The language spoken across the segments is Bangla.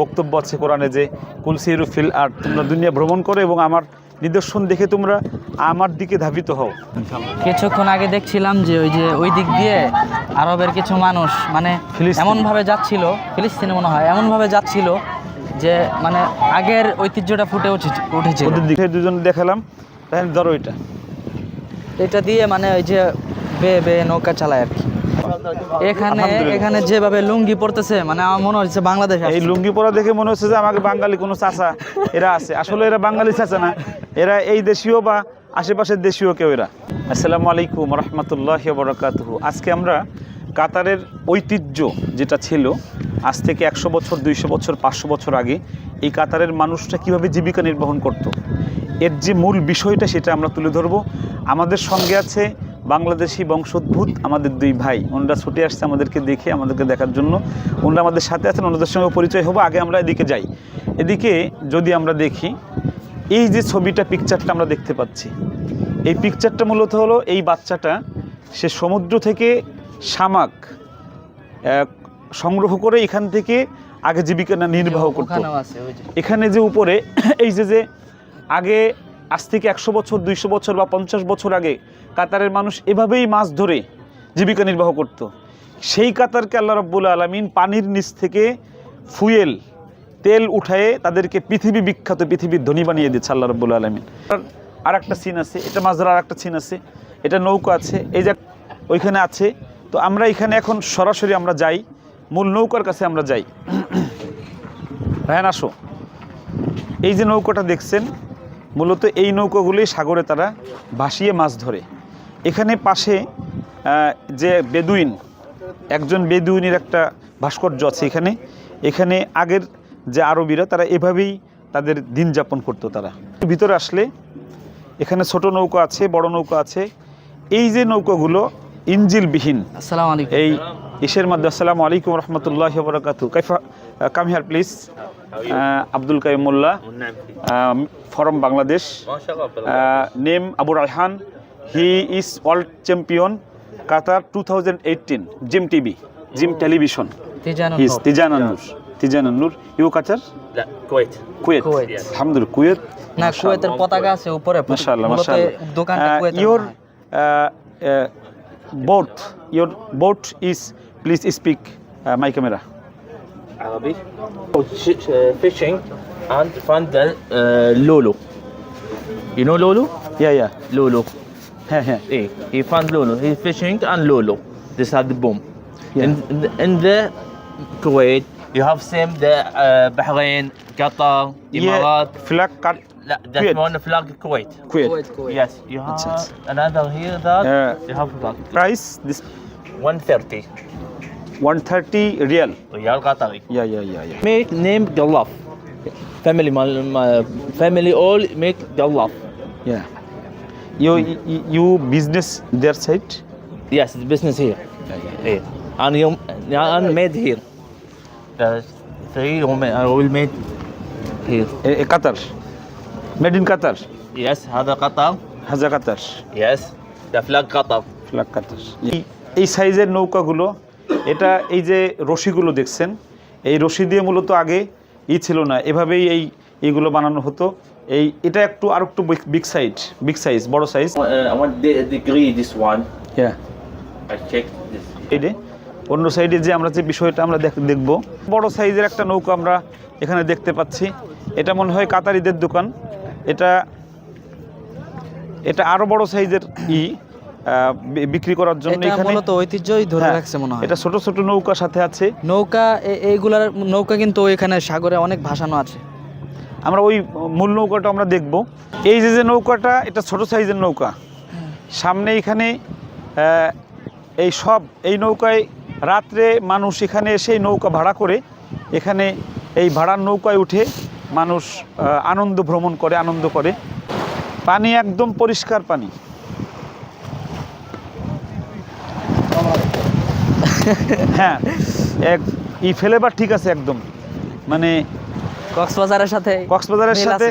বক্তব্য আছে কোরআনে যে কুলসিরু ফিল আর তোমরা দুনিয়া ভ্রমণ করো এবং আমার নিদর্শন দেখে তোমরা আমার দিকে ধাবিত হও। কিছুক্ষণ আগে দেখছিলাম যে ওই যে ওই দিক দিয়ে আরবের কিছু মানুষ মানে। এমনভাবে যাচ্ছিল ফিলিস্তিনে মনে হয় এমনভাবে যাচ্ছিল যে মানে আগের ঐতিহ্যটা ফুটে উঠেছে উঠেছিল। ওদের দিকে দুজন দেখালাম তাহলে ধরো এটা। এটা দিয়ে মানে ওই যে বে বে নৌকা চালায় আর কি। এখানে এখানে যেভাবে লুঙ্গি পড়তেছে মানে আমার মনে হচ্ছে বাংলাদেশ এই লুঙ্গি পরা দেখে মনে হচ্ছে যে আমাকে বাঙালি কোনো চাচা এরা আছে। আসলে এরা বাঙালি চাচা না। এরা এই দেশীয় বা আশেপাশের দেশীয় কেউ এরা। আসসালামু আলাইকুম রহমতুল্লাহ বরকাতহ আজকে আমরা কাতারের ঐতিহ্য যেটা ছিল আজ থেকে একশো বছর দুইশো বছর পাঁচশো বছর আগে এই কাতারের মানুষটা কীভাবে জীবিকা নির্বাহন করত। এর যে মূল বিষয়টা সেটা আমরা তুলে ধরবো। আমাদের সঙ্গে আছে বাংলাদেশি বংশোদ্ভূত আমাদের দুই ভাই। ওনারা ছুটে আসছে আমাদেরকে দেখে আমাদেরকে দেখার জন্য। ওনারা আমাদের সাথে আছেন ওনাদের সঙ্গে পরিচয় হব আগে আমরা এদিকে যাই। এদিকে যদি আমরা দেখি এই যে ছবিটা পিকচারটা আমরা দেখতে পাচ্ছি। এই পিকচারটা মূলত হলো এই বাচ্চাটা সে সমুদ্র থেকে শামাক সংগ্রহ করে এখান থেকে আগে জীবিকা না- নির্বাহ করতো। এখানে যে উপরে এই যে যে আগে আজ থেকে একশো বছর, দুইশো বছর বা পঞ্চাশ বছর আগে কাতারের মানুষ এভাবেই মাছ ধরে জীবিকা নির্বাহ করত। সেই কাতারকে আল্লাহ রব্বুল আলমিন পানির নিচ থেকে ফুয়েল, তেল উঠায়ে তাদেরকে পৃথিবী বিখ্যাত, পৃথিবীর ধনী বানিয়ে দিচ্ছে আল্লাহ রব্বুল আলমিন। আর একটা সিন আছে, এটা মাছ ধরার আর একটা সিন আছে, এটা নৌকা আছে, এই যে ওইখানে আছে। তো আমরা এখানে এখন সরাসরি আমরা যাই, মূল নৌকার কাছে আমরা যাই। ভাইয়ান, আসো। এই যে নৌকাটা দেখছেন মূলত এই নৌকাগুলি সাগরে তারা ভাসিয়ে মাছ ধরে। এখানে পাশে যে বেদুইন একজন বেদুইনের একটা ভাস্কর্য আছে এখানে। এখানে আগের যে আরবিরা তারা এভাবেই তাদের দিন যাপন করতো তারা। ভিতরে আসলে এখানে ছোট নৌকা আছে বড় নৌকা আছে। এই যে নৌকাগুলো ইঞ্জিলবিহীন এই ইসের মধ্যে আসসালামু আলাইকুম রহমতুল্লাহ বরকাতু কাইফা come here please Abdul Kaim Molla from Bangladesh name Abur Raihan he is world champion Qatar two thousand eighteen Jeem TV Jeem television his তিজানানুর তিজানানুর ইউ কাতার কুয়েত কুয়েত আলহামদুলিল্লাহ কুয়েত না কুয়েতের পতাকা আছে উপরে মাশাআল্লাহ মাশাআল্লাহ দোকানটা Kuwait your boat your boat is please speak my camera عربي. فيشنج اند فاندل لولو يو نو لولو؟ يا يا لولو إيه هي فاند لولو هي فيشنج اند لولو ذيس هاد بوم ان ذا كويت يو هاف سيم ذا بحرين قطر امارات فلاك قط لا ذات مون فلاك كويت كويت كويت يس يو هاف انذر هير ذات يو هاف ذات برايس 130 130 real ريال قطري yeah yeah yeah yeah make name Gallaf. Family, my, my family all make Gallaf. yeah you you, you business their side Yes, the business here. yeah, yeah. Here. And you and made here. The three women are all made here. Eh, eh, Qatar made in Qatar Yes, هذا قطر. হাজা Qatar Yes, the flag Qatar. Flag Qatar এই এই সাইজের নৌকাগুলো এটা এই যে রশিগুলো দেখছেন এই রশি দিয়ে মূলত আগে ই ছিল না এভাবেই এই এইগুলো বানানো হতো। এই এটা একটু আর একটু বিগ সাইজ বিগ সাইজ বড় সাইজ। Uh. সাইডে অন্য সাইডে যে আমরা যে বিষয়টা আমরা দেখ- দেখব। বড় সাইজের একটা নৌকা আমরা এখানে দেখতে পাচ্ছি। এটা মনে হয় কাতারিদের দোকান। এটা এটা আরও বড় সাইজের ই। বিক্রি করার জন্য এখানে। মূলত ঐতিহ্যই ধরে হ্যাঁ, রাখছে মনে হয়। এটা ছোট ছোট নৌকা সাথে আছে। নৌকা এইগুলার নৌকা কিন্তু এখানে সাগরে অনেক ভাসানো আছে। আমরা ওই মূল নৌকাটা আমরা দেখব। এই যে যে নৌকাটা এটা ছোট সাইজের নৌকা। সামনে এখানে এই সব এই নৌকায় রাত্রে মানুষ এখানে এসে নৌকা ভাড়া করে এখানে এই ভাড়ার নৌকায় উঠে মানুষ আনন্দ ভ্রমণ করে আনন্দ করে। পানি একদম পরিষ্কার পানি। হ্যাঁ এক ই ফেলেবার ঠিক আছে একদম। মানে কক্সবাজারের সাথে কক্সবাজারের সাথে।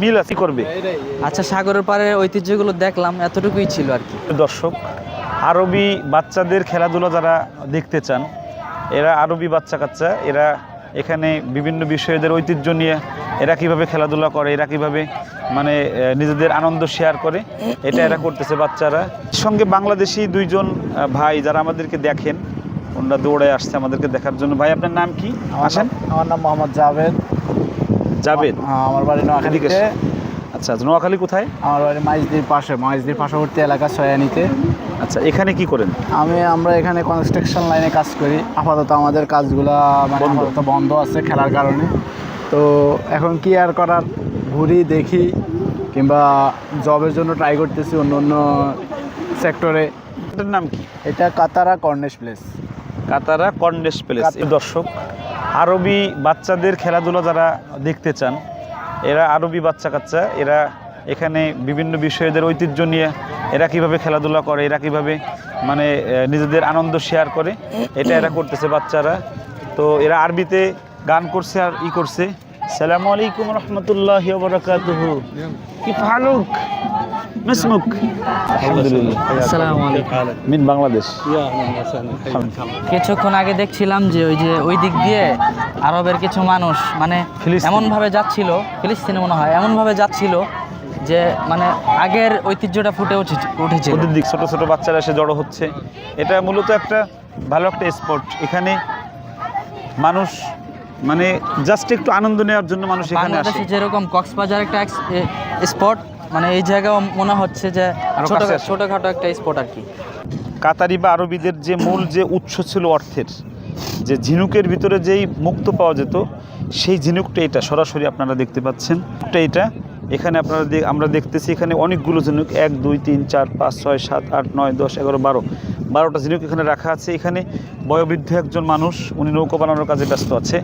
মিল আছে করবে। আচ্ছা সাগরের পাড়ের ঐতিহ্যগুলো দেখলাম এতটুকুই ছিল আর কি। দর্শক আরবি বাচ্চাদের খেলাধুলা যারা দেখতে চান এরা আরবি বাচ্চা কাচ্চা এরা এখানে বিভিন্ন বিষয়দের ঐতিহ্য নিয়ে এরা কীভাবে খেলাধুলা করে এরা কীভাবে মানে নিজেদের আনন্দ শেয়ার করে এটা এরা করতেছে বাচ্চারা। সঙ্গে বাংলাদেশি দুইজন ভাই যারা আমাদেরকে দেখেন ওনারা দৌড়ে আসছে আমাদেরকে দেখার জন্য। ভাই আপনার নাম কি? আসেন। আমার নাম মোহাম্মদ জাভেদ। জাভেদ? হ্যাঁ, আমার বাড়ি এদিকে নোয়াখালীতে আচ্ছা আচ্ছা, নোয়াখালী কোথায়? আমার বাড়ি মাইজদির পাশে মাইজদির পার্শ্ববর্তী এলাকা সয়ানিতে। আচ্ছা এখানে কি করেন? আমি আমরা এখানে কনস্ট্রাকশন লাইনে কাজ করি। আপাতত আমাদের কাজগুলা মানে বন্ধ। আপাতত বন্ধ আছে খেলার কারণে। তো এখন কি আর করার? ঘুরি দেখি কিংবা জবের জন্য ট্রাই করতেছি অন্য অন্য সেক্টরে এটার নাম কি? এটা Katara Corniche place Katara Corniche place দর্শক আরবি বাচ্চাদের খেলাধুলা যারা দেখতে চান এরা আরবি বাচ্চা কাচ্চা এরা এখানে বিভিন্ন বিষয়দের ঐতিহ্য নিয়ে এরা কীভাবে খেলাধুলা করে এরা কীভাবে মানে নিজেদের আনন্দ শেয়ার করে এটা এরা করতেছে বাচ্চারা। তো এরা আরবিতে গান করছে আর ই করছে। সালামু আলাইকুম রহমতুল্লাহ বরকাতুহু। কি ফালুক! মিসমুক আলহামদুলিল্লাহ। আসসালামু আলাইকুম। মিন বাংলাদেশ। কিছুক্ষণ আগে দেখছিলাম যে ওই যে ওই দিক দিয়ে আরবের কিছু মানুষ মানে। এমনভাবে যাচ্ছিল ফিলিস্তিনে মনে হয় এমনভাবে যাচ্ছিল যে মানে আগের ঐতিহ্যটা ফুটে উঠেছে ওদের দিক ছোট ছোট বাচ্চারা এসে জড়ো হচ্ছে। এটা মূলত একটা ভালো একটা স্পট এখানে মানুষ মানে জাস্ট একটু আনন্দ নেওয়ার জন্য মানুষ এখানে আসে। যেরকম কক্সবাজার একটা স্পট মানে এই জায়গাও মনে হচ্ছে যে। ছোটখাটো একটা স্পট আর কি। কাতারি বা আরবিদের যে মূল যে উৎস ছিল অর্থের যে ঝিনুকের ভিতরে যেই মুক্ত পাওয়া যেত সেই ঝিনুকটা এটা। সরাসরি আপনারা দেখতে পাচ্ছেন। এটা। এখানে আপনারা আমরা দেখতেছি এখানে অনেকগুলো ঝিনুক। এক দুই তিন চার পাঁচ ছয় সাত আট নয় দশ এগারো বারো। বারোটা ঝিনুক এখানে রাখা আছে। এখানে বয়োবৃদ্ধ একজন মানুষ উনি নৌকা বানানোর কাজে ব্যস্ত আছে।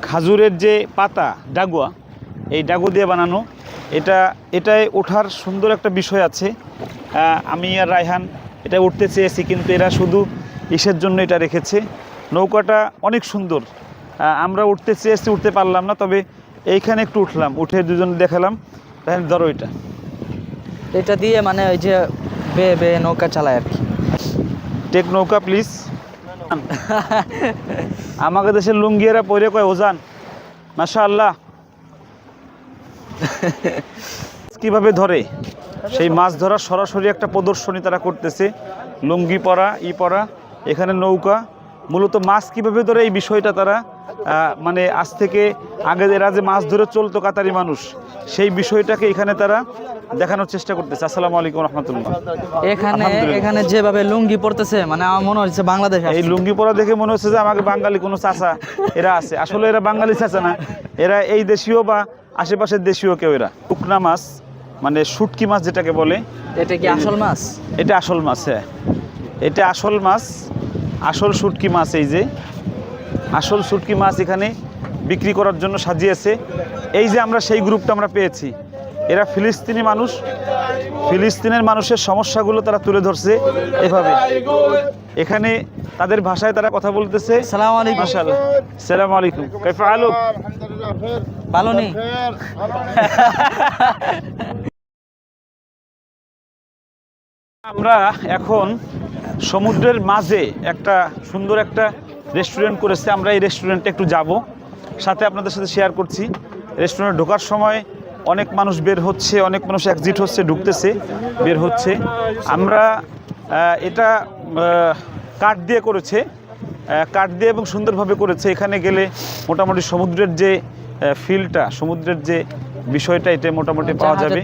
খাজুরের যে পাতা ডাগুয়া এই ডাগু দিয়ে বানানো এটা এটায় ওঠার সুন্দর একটা বিষয় আছে। আমি আর রায়হান এটা উঠতে চেয়েছি কিন্তু এরা শুধু ইসের জন্য এটা রেখেছে। নৌকাটা অনেক সুন্দর। আমরা উঠতে চেয়েছি উঠতে পারলাম না তবে এইখানে একটু উঠলাম উঠে দুজন দেখালাম। রায়হান ধরো এটা। এটা দিয়ে মানে ওই যে বে বে নৌকা চালায় আর কি। টেক নৌকা প্লিজ। আমাকে দেশের লুঙ্গিয়েরা পরে কয়, ওজান। মাশা আল্লাহ কীভাবে ধরে? সেই মাছ ধরার সরাসরি একটা প্রদর্শনী তারা করতেছে। লুঙ্গি পরা, ই পরা, এখানে নৌকা। মূলত মাছ কীভাবে ধরে এই বিষয়টা তারা মানে আজ থেকে আগে এরা যে মাছ ধরে চলতো কাতারি মানুষ, সেই বিষয়টাকে এখানে তারা দেখানোর চেষ্টা করতেছে। আসসালামু আলাইকুম রহমতুল্লাহ। এখানে এখানে যেভাবে লুঙ্গি পড়তেছে মানে আমার মনে হচ্ছে বাংলাদেশ এই লুঙ্গি পরা দেখে মনে হচ্ছে যে আমাকে বাঙালি কোনো চাচা এরা আছে। আসলে এরা বাঙালি চাচা না। এরা এই দেশীয় বা আশেপাশের দেশীয় কেউ এরা। টুকনা মাছ মানে শুটকি মাছ যেটাকে বলে। এটা কি আসল মাছ? এটা আসল মাছ হ্যাঁ। এটা আসল মাছ আসল শুটকি মাছ এই যে। আসল শুটকি মাছ এখানে বিক্রি করার জন্য সাজিয়েছে। এই যে আমরা সেই গ্রুপটা আমরা পেয়েছি। এরা ফিলিস্তিনি মানুষ। ফিলিস্তিনের মানুষের সমস্যাগুলো তারা তুলে ধরছে এভাবে। এখানে তাদের ভাষায় তারা কথা বলতেছে। সালাম আলাইকুম। মাশাআল্লাহ। সালাম আলাইকুম। কাইফা ভালো নেই। আমরা এখন সমুদ্রের মাঝে একটা সুন্দর একটা রেস্টুরেন্ট করেছে। আমরা এই রেস্টুরেন্টে একটু যাব। সাথে আপনাদের সাথে শেয়ার করছি। রেস্টুরেন্টে ঢোকার সময় অনেক মানুষ বের হচ্ছে অনেক মানুষ এক্সিট হচ্ছে ঢুকতেছে বের হচ্ছে। আমরা এটা কাঠ দিয়ে করেছে কাঠ দিয়ে এবং সুন্দরভাবে করেছে। এখানে গেলে মোটামুটি সমুদ্রের যে ফিলটা সমুদ্রের যে বিষয়টা এটা মোটামুটি পাওয়া যাবে।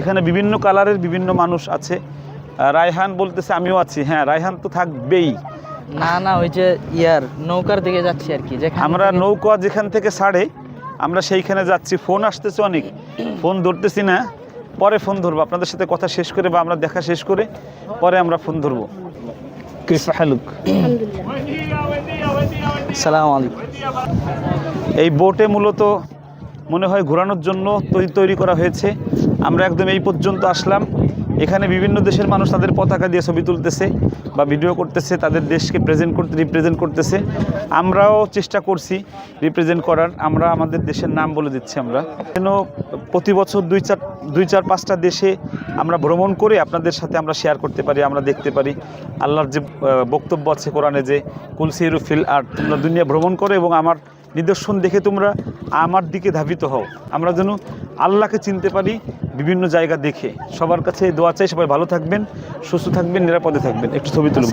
এখানে বিভিন্ন কালারের বিভিন্ন মানুষ আছে। রায়হান বলতেছে আমিও আছি। হ্যাঁ রায়হান তো থাকবেই। না না ওই যে ইয়ার নৌকার দিকে যাচ্ছি আর কি আমরা নৌকা যেখান থেকে ছাড়ে আমরা সেইখানে যাচ্ছি। ফোন আসতেছে অনেক। ফোন ধরতেছি না। পরে ফোন ধরবো। আপনাদের সাথে কথা শেষ করে বা আমরা দেখা শেষ করে পরে আমরা ফোন ধরবো। কৃষ্ণ হালুক। সালাম আলাইকুম। এই বোটে মূলত মনে হয় ঘোরানোর জন্য তৈরি তৈরি করা হয়েছে। আমরা একদম এই পর্যন্ত আসলাম। এখানে বিভিন্ন দেশের মানুষ তাদের পতাকা দিয়ে ছবি তুলতেছে বা ভিডিও করতেছে, তাদের দেশকে প্রেজেন্ট করতে রিপ্রেজেন্ট করতেছে। আমরাও চেষ্টা করছি রিপ্রেজেন্ট করার, আমরা আমাদের দেশের নাম বলে দিচ্ছি আমরা। যেন প্রতি বছর দুই চার দুই চার পাঁচটা দেশে আমরা ভ্রমণ করে আপনাদের সাথে আমরা শেয়ার করতে পারি, আমরা দেখতে পারি। আল্লাহর যে বক্তব্য আছে কোরআনে যে কুলসিরু ফিল আর তোমরা দুনিয়া ভ্রমণ করো এবং আমার নিদর্শন দেখে তোমরা আমার দিকে ধাবিত হও। আমরা যেন আল্লাহকে চিনতে পারি, বিভিন্ন জায়গা দেখে। সবার কাছে দোয়া চাই, সবাই ভালো থাকবেন, সুস্থ থাকবেন, নিরাপদে থাকবেন। একটু ছবি তুলুন